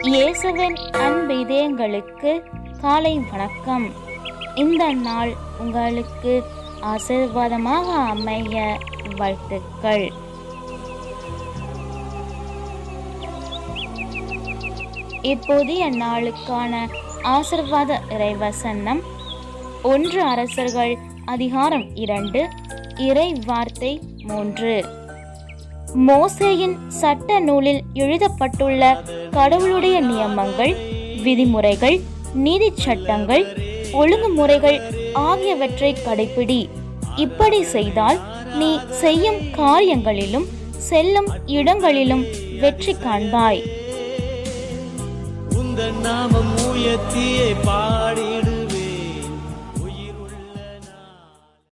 இயேசுவின் அன்பு இதயங்களுக்கு காலை வணக்கம். இந்த நாள் உங்களுக்கு ஆசீர்வாதமாக அமைய வாழ்த்துக்கள். இப்போதைய நாளுக்கான ஆசிர்வாத இறைவசனம். ஒன்று அரசர்கள் அதிகாரம் இரண்டு இறை வார்த்தை மூன்று. மோசேயின் சட்ட நூலில் எழுதப்பட்டுள்ள கடவுளுடைய நியமங்கள் விதிமுறைகள் நீதி சட்டங்கள் ஒழுங்குமுறைகள் ஆகியவற்றை கடைப்பிடி. இப்படி செய்தால் நீ செய்யும் காரியங்களிலும் செல்லும் இடங்களிலும் வெற்றி காண்பாய். உந்தன் நாமம் உயர்த்தியே பாடிடு.